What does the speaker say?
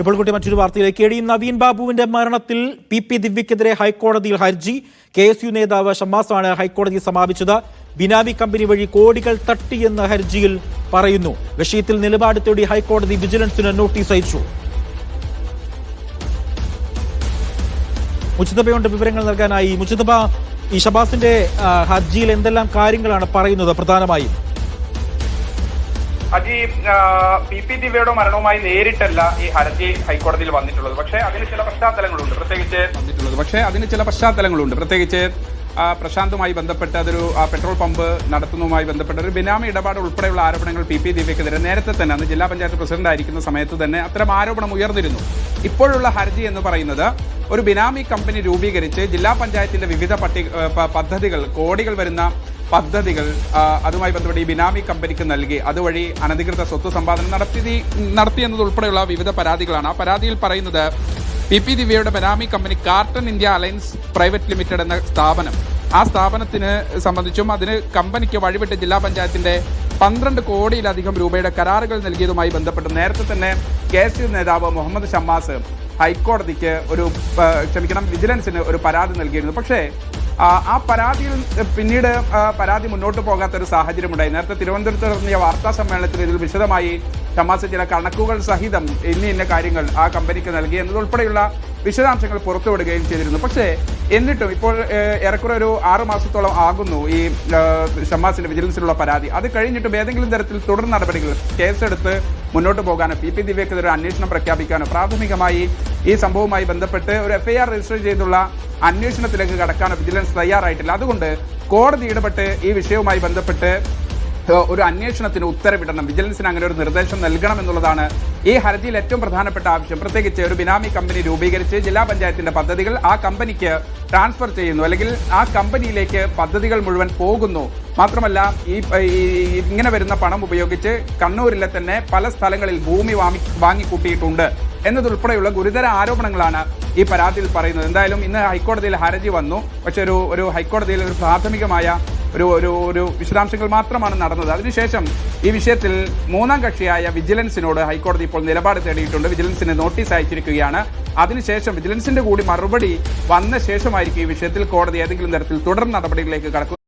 ഇപ്പോൾ കുട്ടി മറ്റൊരു വാർത്തയിലേക്ക് എടി നവീൻ ബാബുവിന്റെ മരണത്തിൽ പി പി ദിവ്യക്കെതിരെ ഹൈക്കോടതിയിൽ ഹർജി. കെ എസ് യു നേതാവ് ഷമ്മാസാണ് ഹൈക്കോടതി സമാപിച്ചത്. ബിനാമി കമ്പനി വഴി കോടികൾ തട്ടിയെന്ന് ഹർജിയിൽ പറയുന്നു. വിഷയത്തിൽ നിലപാട് തേടി ഹൈക്കോടതി വിജിലൻസിന് നോട്ടീസ് അയച്ചു. മുജിതബയോണ്ട് വിവരങ്ങൾ നൽകാനായി. മുജിതബ ഈ ഷബാസിന്റെ ഹർജിയിൽ എന്തെല്ലാം കാര്യങ്ങളാണ് പറയുന്നത് പ്രധാനമായും? അജി പി പി ദിവ്യയുടെ മരണവുമായി നേരിട്ടല്ല ഈ ഹർജി ഹൈക്കോടതിയിൽ വന്നിട്ടുള്ളത്. പക്ഷേ അതിന് ചില പശ്ചാത്തലങ്ങളുണ്ട്. പ്രത്യേകിച്ച് വന്നിട്ടുള്ളത്. പക്ഷേ അതിന് ചില പശ്ചാത്തലങ്ങളുണ്ട്. പ്രത്യേകിച്ച് പ്രശാന്തുമായി ബന്ധപ്പെട്ട് അതൊരു പെട്രോൾ പമ്പ് നടത്തുന്നതുമായി ബന്ധപ്പെട്ട ഒരു ബിനാമി ഇടപാട് ഉൾപ്പെടെയുള്ള ആരോപണങ്ങൾ പി പി ദിവ്യക്കെതിരെ നേരത്തെ തന്നെ അന്ന് ജില്ലാ പഞ്ചായത്ത് പ്രസിഡന്റ് ആയിരിക്കുന്ന സമയത്ത് തന്നെ അത്തരം ആരോപണം ഉയർന്നിരുന്നു. ഇപ്പോഴുള്ള ഹർജി എന്ന് പറയുന്നത് ഒരു ബിനാമി കമ്പനി രൂപീകരിച്ച് ജില്ലാ പഞ്ചായത്തിന്റെ വിവിധ പദ്ധതികൾ കോടികൾ വരുന്ന പദ്ധതികൾ അതുമായി ബന്ധപ്പെട്ട് ഈ ബിനാമി കമ്പനിക്ക് നൽകി അതുവഴി അനധികൃത സ്വത്ത് സമ്പാദനം നടത്തി നടത്തിയെന്നതുൾപ്പെടെയുള്ള വിവിധ പരാതികളാണ്. ആ പരാതിയിൽ പറയുന്നത് പി പി ദിവ്യയുടെ benami company carton India alliance private limited എന്ന സ്ഥാപനം. ആ സ്ഥാപനത്തിന് സംബന്ധിച്ചും അതിന് കമ്പനിക്ക് വഴിവിട്ട് ജില്ലാ പഞ്ചായത്തിന്റെ പന്ത്രണ്ട് കോടിയിലധികം രൂപയുടെ കരാറുകൾ നൽകിയതുമായി ബന്ധപ്പെട്ട് നേരത്തെ തന്നെ കെ എസ് യു നേതാവ് മുഹമ്മദ് ഷമ്മാസ് ഹൈക്കോടതിക്ക് ഒരു ക്ഷമിക്കണം വിജിലൻസിന് ഒരു പരാതി നൽകിയിരുന്നു. പക്ഷേ ആ, പരാതിയിൽ പിന്നീട് പരാതി മുന്നോട്ട് പോകാത്ത ഒരു സാഹചര്യം ഉണ്ടായി നേരത്തെ തിരുവനന്തപുരത്ത് നടത്തിയ വാർത്താ സമ്മേളനത്തിൽ ഇതിൽ വിശദമായി ഷമാസ് ചില കണക്കുകൾ സഹിതം ഇന്ന ഇന്ന കാര്യങ്ങൾ ആ കമ്പനിക്ക് നൽകി എന്നതുൾപ്പെടെയുള്ള വിശദാംശങ്ങൾ പുറത്തുവിടുകയും ചെയ്തിരുന്നു. പക്ഷേ എന്നിട്ടും ഇപ്പോൾ ഏറെക്കുറെ ഒരു ആറു മാസത്തോളം ആകുന്നു ഈ ഷമ്മാസിന്റെ വിജിലൻസിലുള്ള പരാതി. അത് കഴിഞ്ഞിട്ടും ഏതെങ്കിലും തരത്തിൽ തുടർ നടപടികൾ കേസെടുത്ത് മുന്നോട്ട് പോകാനോ പി പി ദിവ്യക്കെതിരെ അന്വേഷണം പ്രഖ്യാപിക്കാനോ പ്രാഥമികമായി ഈ സംഭവവുമായി ബന്ധപ്പെട്ട് ഒരു എഫ്ഐആർ രജിസ്റ്റർ ചെയ്തുള്ള അന്വേഷണത്തിലേക്ക് കടക്കാനോ വിജിലൻസ് തയ്യാറായിട്ടില്ല. അതുകൊണ്ട് കോടതി ഇടപെട്ട് ഈ വിഷയവുമായി ബന്ധപ്പെട്ട് ഒരു അന്വേഷണത്തിന് ഉത്തരവിടണം. വിജിലൻസിന് അങ്ങനെ ഒരു നിർദ്ദേശം നൽകണം എന്നുള്ളതാണ് ഈ ഹർജിയിൽ ഏറ്റവും പ്രധാനപ്പെട്ട ആവശ്യം. പ്രത്യേകിച്ച് ഒരു ബിനാമി കമ്പനി രൂപീകരിച്ച് ജില്ലാ പഞ്ചായത്തിന്റെ പദ്ധതികൾ ആ കമ്പനിക്ക് ട്രാൻസ്ഫർ ചെയ്യുന്നു. അല്ലെങ്കിൽ ആ കമ്പനിയിലേക്ക് പദ്ധതികൾ മുഴുവൻ പോകുന്നു. മാത്രമല്ല ഈ ഇങ്ങനെ വരുന്ന പണം ഉപയോഗിച്ച് കണ്ണൂരിലെ തന്നെ പല സ്ഥലങ്ങളിൽ ഭൂമി വാങ്ങി വാങ്ങിക്കൂട്ടിയിട്ടുണ്ട് എന്നതുൾപ്പെടെയുള്ള ഗുരുതര ആരോപണങ്ങളാണ് ഈ പരാതിയിൽ പറയുന്നത്. എന്തായാലും ഇന്ന് ഹൈക്കോടതിയിൽ ഹർജി വന്നു. പക്ഷെ ഒരു ഒരു ഹൈക്കോടതിയിൽ ഒരു പ്രാഥമികമായ ഒരു ഒരു ഒരു വിശദാംശങ്ങൾ മാത്രമാണ് നടന്നത്. അതിനുശേഷം ഈ വിഷയത്തിൽ മൂന്നാം കക്ഷിയായ വിജിലൻസിനോട് ഹൈക്കോടതി ഇപ്പോൾ നിലപാട് തേടിയിട്ടുണ്ട്. വിജിലൻസിന് നോട്ടീസ് അയച്ചിരിക്കുകയാണ്. അതിനുശേഷം വിജിലൻസിന്റെ കൂടി മറുപടി വന്ന ശേഷമായിരിക്കും ഈ വിഷയത്തിൽ കോടതി ഏതെങ്കിലും തരത്തിൽ തുടർ നടപടികളിലേക്ക് കടക്കുക